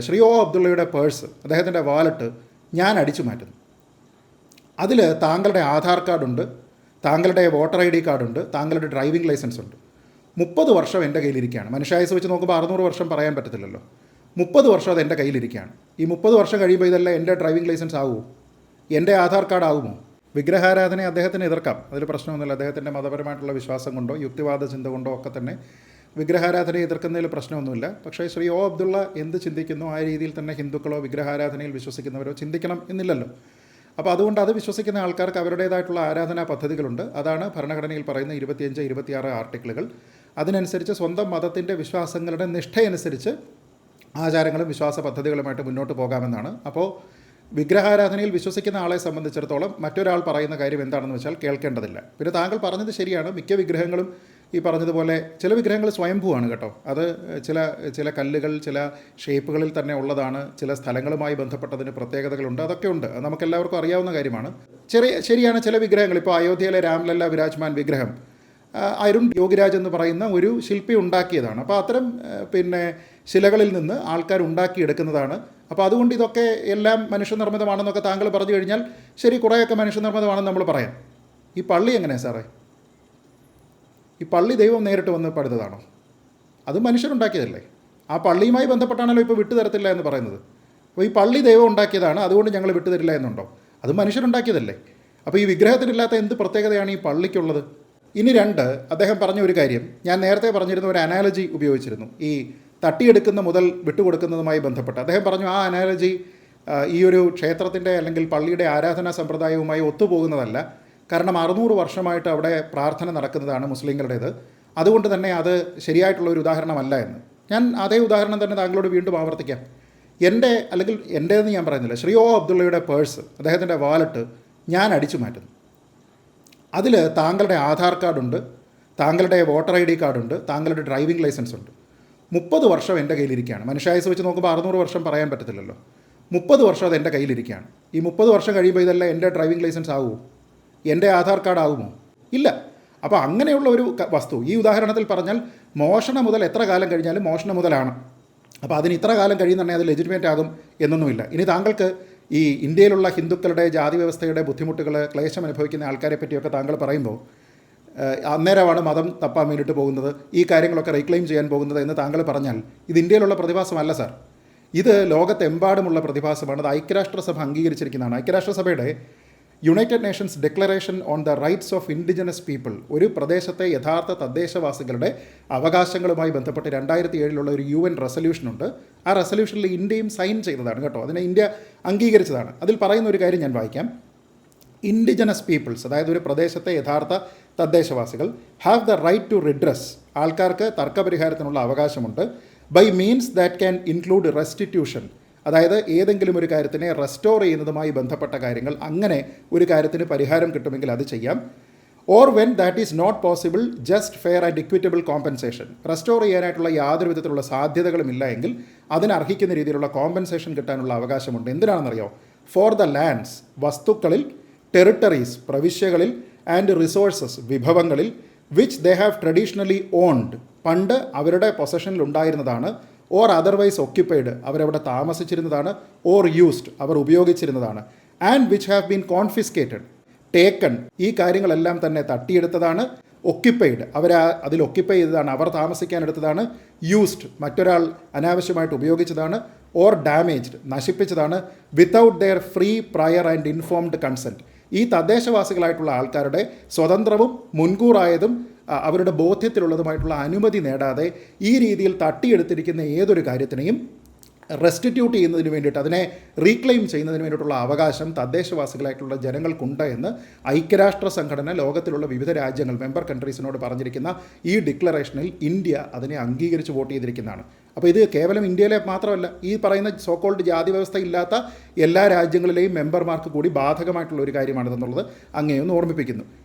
Shri O അബ്ദുള്ളയുടെ purse അദ്ദേഹത്തിന്റെ wallet ഞാൻ അടിച്ചു മാറ്റുന്നു. അതിൽ താങ്കളുടെ ആധാർ കാർഡുണ്ട് താങ്കളുടെ വോട്ടർ ഐ ഡി കാർഡുണ്ട് താങ്കളുടെ ഡ്രൈവിംഗ് ലൈസൻസ് ഉണ്ട്. മുപ്പത് വർഷം എന്റെ കയ്യിലിരിക്കുകയാണ്. മനുഷ്യായുസ് വെച്ച് നോക്കുമ്പോൾ അറുന്നൂറ് വർഷം പറയാൻ പറ്റത്തില്ലല്ലോ. മുപ്പത് വർഷം അത് എന്റെ കയ്യിലിരിക്കുകയാണ്. ഈ മുപ്പത് വർഷം കഴിയുമ്പോൾ ഇതെല്ലാം എന്റെ ഡ്രൈവിംഗ് ലൈസൻസ് ആകുമോ എന്റെ ആധാർ കാർഡ് ആകുമോ വിഗ്രഹാരാധന അദ്ദേഹത്തിന് എതിർക്കാം. അതിൽ പ്രശ്നമൊന്നുമില്ല. അദ്ദേഹത്തിന്റെ മതപരമായിട്ടുള്ള വിശ്വാസം കൊണ്ടോ യുക്തിവാദ ചിന്ത കൊണ്ടോ ഒക്കെ തന്നെ വിഗ്രഹാരാധനയെ എതിർക്കുന്നതിൽ പ്രശ്നമൊന്നുമില്ല. പക്ഷേ ശ്രീ ഒ അബ്ദുള്ള എന്ത് ചിന്തിക്കുന്നു? ആ രീതിയിൽ തന്നെ ഹിന്ദുക്കളോ വിഗ്രഹാരാധനയിൽ വിശ്വസിക്കുന്നവരോ ചിന്തിക്കണം എന്നില്ലല്ലോ. അപ്പോൾ അതുകൊണ്ട് അത് വിശ്വസിക്കുന്ന ആൾക്കാർക്ക് അവരുടേതായിട്ടുള്ള ആരാധനാ പദ്ധതികളുണ്ട്. അതാണ് ഭരണഘടനയിൽ പറയുന്ന ഇരുപത്തിയഞ്ച് ഇരുപത്തിയാറ് ആർട്ടിക്കിളുകൾ. അതിനനുസരിച്ച് സ്വന്തം മതത്തിന്റെ വിശ്വാസങ്ങളുടെ നിഷ്ഠയനുസരിച്ച് ആചാരങ്ങളും വിശ്വാസ പദ്ധതികളുമായിട്ട് മുന്നോട്ട് പോകാമെന്നാണ്. അപ്പോൾ വിഗ്രഹാരാധനയിൽ വിശ്വസിക്കുന്ന ആളെ സംബന്ധിച്ചിടത്തോളം മറ്റൊരാൾ പറയുന്ന കാര്യം എന്താണെന്ന് വെച്ചാൽ കേൾക്കേണ്ടതില്ല. പിന്നെ താങ്കൾ പറഞ്ഞത് ശരിയാണ്. മിക്ക വിഗ്രഹങ്ങളും ഈ പറഞ്ഞതുപോലെ ചില വിഗ്രഹങ്ങൾ സ്വയംഭൂവാണ് കേട്ടോ. അത് ചില ചില കല്ലുകൾ ചില ഷേപ്പുകളിൽ തന്നെ ഉള്ളതാണ് ചില സ്ഥലങ്ങളുമായി ബന്ധപ്പെട്ടതിന് പ്രത്യേകതകളുണ്ട് അതൊക്കെ ഉണ്ട്. നമുക്കെല്ലാവർക്കും അറിയാവുന്ന കാര്യമാണ്. ചെറിയ ശരിയാണ് ചില വിഗ്രഹങ്ങൾ ഇപ്പോൾ അയോധ്യയിലെ രാംലല്ല വിരാജ്മാൻ വിഗ്രഹം അരുൺ യോഗിരാജ് എന്ന് പറയുന്ന ഒരു ശില്പി ഉണ്ടാക്കിയതാണ്. അപ്പോൾ അത്തരം പിന്നെ ശിലകളിൽ നിന്ന് ആൾക്കാർ ഉണ്ടാക്കിയെടുക്കുന്നതാണ്. അപ്പോൾ അതുകൊണ്ട് ഇതൊക്കെ എല്ലാം മനുഷ്യനിർമ്മിതമാണെന്നൊക്കെ താങ്കൾ പറഞ്ഞു കഴിഞ്ഞാൽ ശരി കുറേയൊക്കെ മനുഷ്യനിർമ്മിതമാണെന്ന് നമ്മൾ പറയാം. ഈ പള്ളി എങ്ങനെയാണ് സാറേ? ഈ പള്ളി ദൈവം നേരിട്ട് വന്ന് പടുത്തതാണോ അത് മനുഷ്യരുണ്ടാക്കിയതല്ലേ? ആ പള്ളിയുമായി ബന്ധപ്പെട്ടാണല്ലോ ഇപ്പോൾ വിട്ടുതരത്തില്ല എന്ന് പറയുന്നത്. അപ്പോൾ ഈ പള്ളി ദൈവം ഉണ്ടാക്കിയതാണ് അതുകൊണ്ട് ഞങ്ങൾ വിട്ടുതരില്ല എന്നുണ്ടോ? അത് മനുഷ്യരുണ്ടാക്കിയതല്ലേ? അപ്പോൾ ഈ വിഗ്രഹത്തിനില്ലാത്ത എന്ത് പ്രത്യേകതയാണ് ഈ പള്ളിക്കുള്ളത്? ഇനി രണ്ട് അദ്ദേഹം പറഞ്ഞ ഒരു കാര്യം. ഞാൻ നേരത്തെ പറഞ്ഞിരുന്ന ഒരു അനാലജി ഉപയോഗിച്ചിരുന്നു. ഈ തട്ടിയെടുക്കുന്ന മുതൽ വിട്ടുകൊടുക്കുന്നതുമായി ബന്ധപ്പെട്ട്. അദ്ദേഹം പറഞ്ഞു ആ അനാലജി ഈ ഒരു ക്ഷേത്രത്തിന്റെ അല്ലെങ്കിൽ പള്ളിയുടെ ആരാധനാ സമ്പ്രദായവുമായി ഒത്തുപോകുന്നതല്ല. കാരണം അറുന്നൂറ് വർഷമായിട്ട് അവിടെ പ്രാർത്ഥന നടക്കുന്നതാണ് മുസ്ലിങ്ങളുടേത്. അതുകൊണ്ട് തന്നെ അത് ശരിയായിട്ടുള്ള ഒരു ഉദാഹരണമല്ല എന്ന്. ഞാൻ അതേ ഉദാഹരണം തന്നെ താങ്കളോട് വീണ്ടും ആവർത്തിക്കാം. എന്റെ അല്ലെങ്കിൽ എന്റേതെന്ന് ഞാൻ പറയുന്നില്ല. ശ്രീ അബ്ദുള്ളയുടെ പേഴ്സ് അദ്ദേഹത്തിന്റെ വാലറ്റ് ഞാൻ അടിച്ചു മാറ്റുന്നു. അതിൽ താങ്കളുടെ ആധാർ കാർഡുണ്ട് താങ്കളുടെ വോട്ടർ ഐ ഡി കാർഡുണ്ട് താങ്കളുടെ ഡ്രൈവിംഗ് ലൈസൻസ് ഉണ്ട്. മുപ്പത് വർഷം എന്റെ കയ്യിലിരിക്കുകയാണ്. മനുഷ്യായുസ് വെച്ച് നോക്കുമ്പോൾ അറുന്നൂറ് വർഷം പറയാൻ പറ്റത്തില്ലല്ലോ. മുപ്പത് വർഷം അത് എന്റെ കയ്യിലിരിക്കുകയാണ്. ഈ മുപ്പത് വർഷം കഴിയുമ്പോൾ ഇതെല്ലാം എന്റെ ഡ്രൈവിംഗ് ലൈസൻസ് ആകുമോ എന്റെ ആധാർ കാർഡ് ആകുമോ ഇല്ല. അപ്പോൾ അങ്ങനെയുള്ള ഒരു വസ്തു. ഈ ഉദാഹരണത്തിൽ പറഞ്ഞാൽ മോഷണം മുതൽ എത്ര കാലം കഴിഞ്ഞാലും മോഷണം മുതലാണ്. അപ്പോൾ അതിന് ഇത്ര കാലം കഴിയുന്നുണ്ടെങ്കിൽ അത് ലെജിറ്റിമേറ്റ് ആകും എന്നൊന്നുമില്ല. ഇനി താങ്കൾക്ക് ഈ ഇന്ത്യയിലുള്ള ഹിന്ദുക്കളുടെ ജാതി വ്യവസ്ഥയുടെ ബുദ്ധിമുട്ടുകൾ ക്ലേശം അനുഭവിക്കുന്ന ആൾക്കാരെ പറ്റിയൊക്കെ താങ്കൾ പറയുമ്പോൾ അന്നേരമാണ് മതം തപ്പാൻ വേണ്ടിയിട്ട് പോകുന്നത് ഈ കാര്യങ്ങളൊക്കെ റീക്ലെയിം ചെയ്യാൻ പോകുന്നത് എന്ന് താങ്കൾ പറഞ്ഞാൽ ഇത് ഇന്ത്യയിലുള്ള പ്രതിഭാസമല്ല സാർ. ഇത് ലോകത്തെമ്പാടുമുള്ള പ്രതിഭാസമാണ്. അത് ഐക്യരാഷ്ട്രസഭ അംഗീകരിച്ചിരിക്കുന്നതാണ്. ഐക്യരാഷ്ട്രസഭയുടെ United Nations Declaration on the Rights of Indigenous People ഒരു പ്രദേശത്തെ യഥാർത്ഥ തദ്ദേശവാസികളുടെ അവകാശങ്ങളുമായി ബന്ധപ്പെട്ട് രണ്ടായിരത്തി ഏഴിലുള്ള ഒരു യു എൻ റെസൊല്യൂഷനുണ്ട് ആ റെസൊല്യൂഷനിൽ ഇന്ത്യയും സൈൻ ചെയ്തതാണ് കേട്ടോ. അതിനെ ഇന്ത്യ അംഗീകരിച്ചതാണ്. അതിൽ പറയുന്ന ഒരു കാര്യം ഞാൻ വായിക്കാം. ഇൻഡിജനസ് പീപ്പിൾസ് അതായത് ഒരു പ്രദേശത്തെ യഥാർത്ഥ തദ്ദേശവാസികൾ have the right to redress ആൾക്കാർക്ക് തർക്കപരിഹാരത്തിനുള്ള അവകാശമുണ്ട്. By means that can include restitution അതായത് ഏതെങ്കിലും ഒരു കാര്യത്തിനെ റെസ്റ്റോർ ചെയ്യുന്നതുമായി ബന്ധപ്പെട്ട കാര്യങ്ങൾ അങ്ങനെ ഒരു കാര്യത്തിന് പരിഹാരം കിട്ടുമെങ്കിൽ അത് ചെയ്യാം. Or when that is not possible just fair and equitable compensation restore ചെയ്യാനായിട്ടുള്ള യാതൊരു വിധത്തിലുള്ള സാധ്യതകളും ഇല്ല എങ്കിൽ അതിനർഹിക്കുന്ന രീതിയിലുള്ള കോമ്പൻസേഷൻ കിട്ടാനുള്ള അവകാശമുണ്ട്. എന്തിനാണെന്നറിയോ? ഫോർ ദ ലാൻഡ്സ് വസ്തുക്കളിൽ ടെറിട്ടറീസ് പ്രവിശ്യകളിൽ ആൻഡ് റിസോഴ്സസ് വിഭവങ്ങളിൽ which they have traditionally owned പണ്ട് അവരുടെ പൊസഷനിൽ ഉണ്ടായിരുന്നതാണ് ഓർ അതർവൈസ് ഒക്യുപ്പൈഡ് അവരവിടെ താമസിച്ചിരുന്നതാണ് ഓർ യൂസ്ഡ് അവർ ഉപയോഗിച്ചിരുന്നതാണ് and which have been confiscated taken ഈ കാര്യങ്ങളെല്ലാം തന്നെ തട്ടിയെടുത്തതാണ് ഒക്യുപ്പൈഡ് അവർ അതിൽ ഒക്യുപ്പൈ ചെയ്തതാണ് അവർ താമസിക്കാൻ എടുത്തതാണ് യൂസ്ഡ് മറ്റൊരാൾ അനാവശ്യമായിട്ട് ഉപയോഗിച്ചതാണ് or damaged നശിപ്പിച്ചതാണ് without their free prior and informed consent ഈ തദ്ദേശവാസികളായിട്ടുള്ള ആൾക്കാരുടെ സ്വതന്ത്രവും മുൻകൂറായതും അവരുടെ ബോധ്യത്തിലുള്ളതുമായിട്ടുള്ള അനുമതി നേടാതെ ഈ രീതിയിൽ തട്ടിയെടുത്തിരിക്കുന്ന ഏതൊരു കാര്യത്തിനെയും റെസ്റ്റിറ്റ്യൂട്ട് ചെയ്യുന്നതിന് വേണ്ടിയിട്ട് അതിനെ റീക്ലെയിം ചെയ്യുന്നതിന് വേണ്ടിയിട്ടുള്ള അവകാശം തദ്ദേശവാസികളായിട്ടുള്ള ജനങ്ങൾക്കുണ്ട് എന്ന് ഐക്യരാഷ്ട്ര സംഘടന ലോകത്തിലുള്ള വിവിധ രാജ്യങ്ങൾ മെമ്പർ കൺട്രീസിനോട് പറഞ്ഞിരിക്കുന്ന ഈ ഡിക്ലറേഷനിൽ ഇന്ത്യ അതിനെ അംഗീകരിച്ച് വോട്ട് ചെയ്തിരിക്കുന്നതാണ്. അപ്പോൾ ഇത് കേവലം ഇന്ത്യയിലെ മാത്രമല്ല ഈ പറയുന്ന സോക്കോൾഡ് ജാതി വ്യവസ്ഥ ഇല്ലാത്ത എല്ലാ രാജ്യങ്ങളിലെയും മെമ്പർമാർക്ക് കൂടി ബാധകമായിട്ടുള്ള ഒരു കാര്യമാണിതെന്നുള്ളത് അങ്ങേയൊന്ന് ഓർമ്മിപ്പിക്കുന്നു.